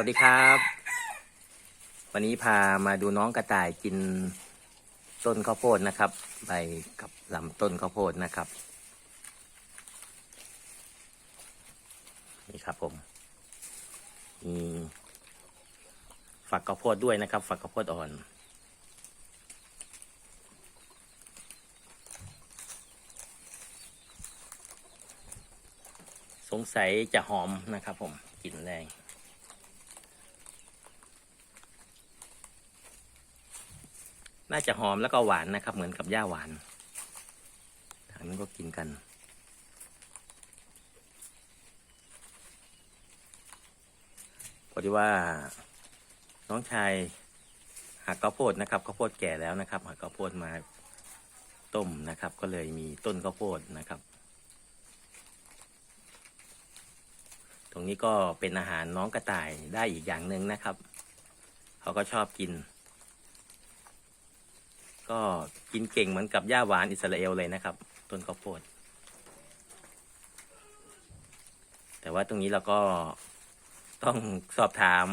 วัสดีครับ วันนี้พามาดูน้องกระต่ายกินต้นข้าวโพดนะครับใบกับลำต้นข้าวโพดนะครับ นี่ครับผมมีฝักข้าวโพดด้วยนะครับ ฝักข้าวโพดอ่อนสงสัยจะหอมนะครับผมกลิ่นแรง น่าจะหอมแล้วก็หวานนะครับ เหมือนกับหญ้าหวานทางนั้นก็กินกัน พอดีว่า น้องชายหักข้าวโพดนะครับข้าวโพดแก่แล้วนะครับหักข้าวโพดมาต้มนะครับ ก็เลยมีต้นข้าวโพดนะครับ ตรงนี้ก็เป็นอาหารน้องกระต่ายได้อีกอย่างหนึ่งนะครับ เขาก็ชอบกิน ก็กินเก่งเหมือนกับหญ้าหวานอิสราเอลเลยนะครับ ต้นข้าวโพด แต่ว่าตรงนี้เราก็ต้องสอบถาม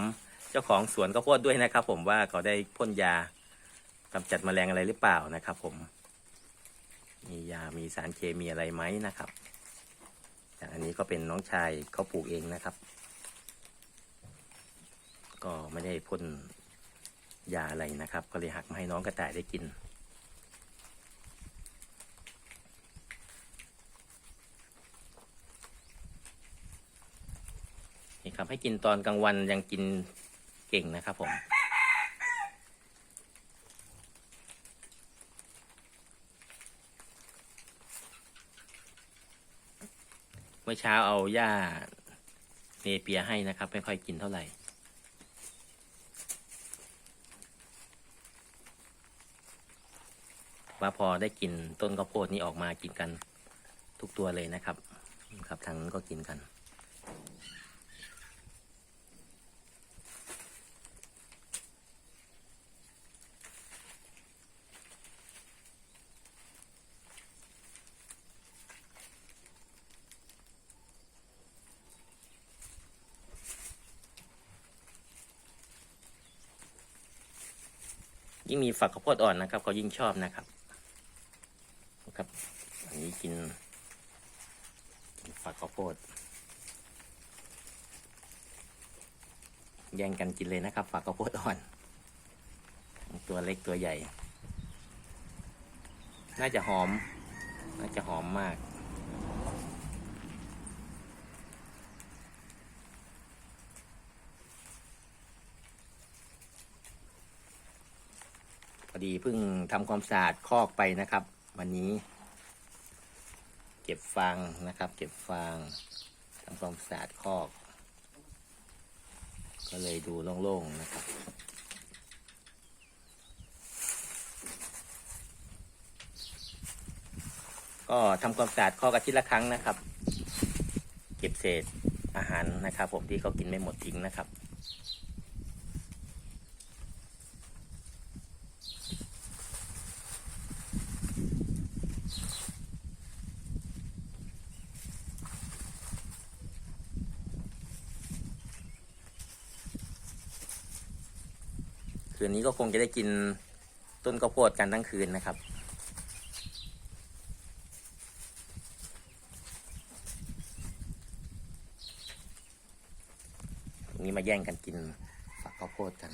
เจ้าของสวนข้าวโพดด้วยนะครับ ผมว่าเขาได้พ่นยากำจัดแมลงอะไรหรือเปล่านะครับ ผม มียามีสารเคมีอะไรไหมนะครับอันนี้ก็เป็นน้องชายเขาปลูกเองนะครับ ก็ไม่ได้พ่น ยาอะไรนะครับ ก็เลยหักมาให้น้องกระต่ายได้กิน นี่ครับให้กินตอนกลางวันยังกินเก่งนะครับผมเมื่อเช้าเอาหญ้าเนเปียให้นะครับ ไม่ค่อยกินเท่าไหร่ ว่าพอได้กินต้นข้าวโพดนี้ออกมากินกันทุกตัวเลยนะครับ ครับทางนั้นก็กินกัน ยิ่งมีฝักข้าวโพดอ่อนนะครับเขายิ่งชอบนะครับ ครับ อันนี้กินกินฝักข้าวโพด แย่งกันกินเลยนะครับฝักข้าวโพดอ่อน ตัวเล็กตัวใหญ่ น่าจะหอม น่าจะหอมมากพอดีเพิ่งทำความสะอาดคอกไปนะครับ วันนี้ เก็บฟางนะครับ เก็บฟางทำความสะอาดคอก ก็เลยดูโล่งๆนะครับก็ทำความสะอาดคอกอาทิตย์ละครั้งนะครับ เก็บเศษอาหารนะครับ ผมที่เขากินไม่หมดทิ้งนะครับ คืนนี้ก็คงจะได้กินต้นข้าวโพดกันทั้งคืนนะครับ ตรงนี้มาแย่งกันกินฝักข้าวโพดกัน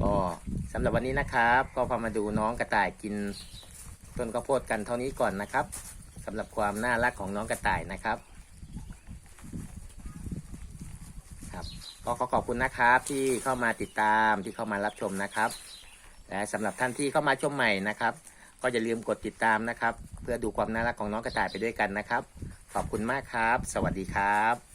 ก็สำหรับวันนี้นะครับ ก็พามาดูน้องกระต่ายกิน ต้นข้าวโพดกันเท่านี้ก่อนนะครับสำหรับความน่ารักของน้องกระต่ายนะครับครับก็ขอขอบคุณนะครับที่เข้ามาติดตามที่เข้ามารับชมนะครับ และสำหรับท่านที่เข้ามาชมใหม่นะครับ ก็อย่าลืมกดติดตามนะครับ เพื่อดูความน่ารักของน้องกระต่ายไปด้วยกันนะครับ ขอบคุณมากครับ สวัสดีครับ